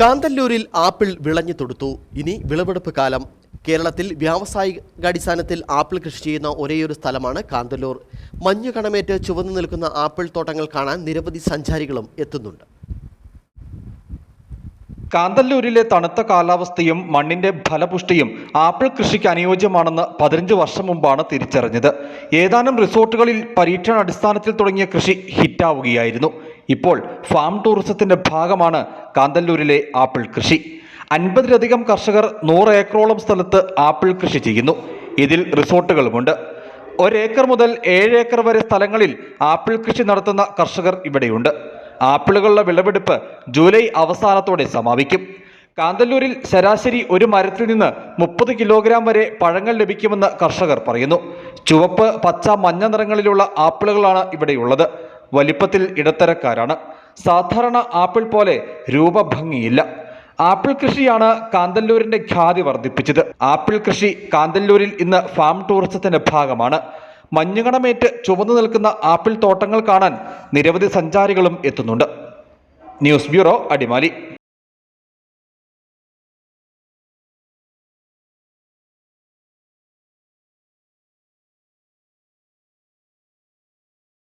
കാന്തല്ലൂരിൽ apple വിളഞ്ഞു തൊടുത്തു. ഇനി വിളവെടുപ്പ് കാലം. കേരളത്തിൽ വ്യാവസായികാടിസ്ഥാനത്തിൽ ആപ്പിൾ കൃഷി ചെയ്യുന്ന ഒരേയൊരു സ്ഥലമാണ് കാന്തല്ലൂർ. മഞ്ഞു കണമേറ്റ് ചുവന്നു നിൽക്കുന്ന ആപ്പിൾ തോട്ടങ്ങൾ കാണാൻ നിരവധി സഞ്ചാരികളും എത്തുന്നുണ്ട്. കാന്തല്ലൂരിലെ തണുത്ത കാലാവസ്ഥയും മണ്ണിന്റെ ഫലപുഷ്ടിയും ആപ്പിൾ കൃഷിക്ക് അനുയോജ്യമാണെന്ന് പതിനഞ്ച് വർഷം മുമ്പാണ് തിരിച്ചറിഞ്ഞത്. ഏതാനും റിസോർട്ടുകളിൽ പരീക്ഷണ അടിസ്ഥാനത്തിൽ തുടങ്ങിയ കൃഷി ഹിറ്റാവുകയായിരുന്നു. ഇപ്പോൾ ഫാം ടൂറിസത്തിന്റെ ഭാഗമാണ് കാന്തല്ലൂരിലെ ആപ്പിൾ കൃഷി. അൻപതിലധികം കർഷകർ നൂറ് ഏക്കറോളം സ്ഥലത്ത് ആപ്പിൾ കൃഷി ചെയ്യുന്നു. ഇതിൽ റിസോർട്ടുകളുമുണ്ട്. ഒരേക്കർ മുതൽ ഏഴ് ഏക്കർ വരെ സ്ഥലങ്ങളിൽ ആപ്പിൾ കൃഷി നടത്തുന്ന കർഷകർ ഇവിടെയുണ്ട്. ആപ്പിളുകളുടെ വിളവെടുപ്പ് ജൂലൈ അവസാനത്തോടെ സമാപിക്കും. കാന്തല്ലൂരിൽ ശരാശരി ഒരു മരത്തിൽ നിന്ന് മുപ്പത് കിലോഗ്രാം വരെ പഴങ്ങൾ ലഭിക്കുമെന്ന് കർഷകർ പറയുന്നു. ചുവപ്പ് പച്ച മഞ്ഞ നിറങ്ങളിലുള്ള ആപ്പിളുകളാണ് ഇവിടെയുള്ളത്. വലിപ്പത്തിൽ ഇടത്തരക്കാരാണ്. സാധാരണ ആപ്പിൾ പോലെ രൂപഭംഗിയില്ല. ആപ്പിൾ കൃഷിയാണ് കാന്തല്ലൂരിന്റെ ഖ്യാതി വർദ്ധിപ്പിച്ചത്. ആപ്പിൾ കൃഷി കാന്തല്ലൂരിൽ ഇന്ന് ഫാം ടൂറിസത്തിന്റെ ഭാഗമാണ്. മഞ്ഞുകണമേറ്റ് ചുവന്നു നിൽക്കുന്ന ആപ്പിൾ തോട്ടങ്ങൾ കാണാൻ നിരവധി സഞ്ചാരികളും എത്തുന്നുണ്ട്. News bureau Adimali.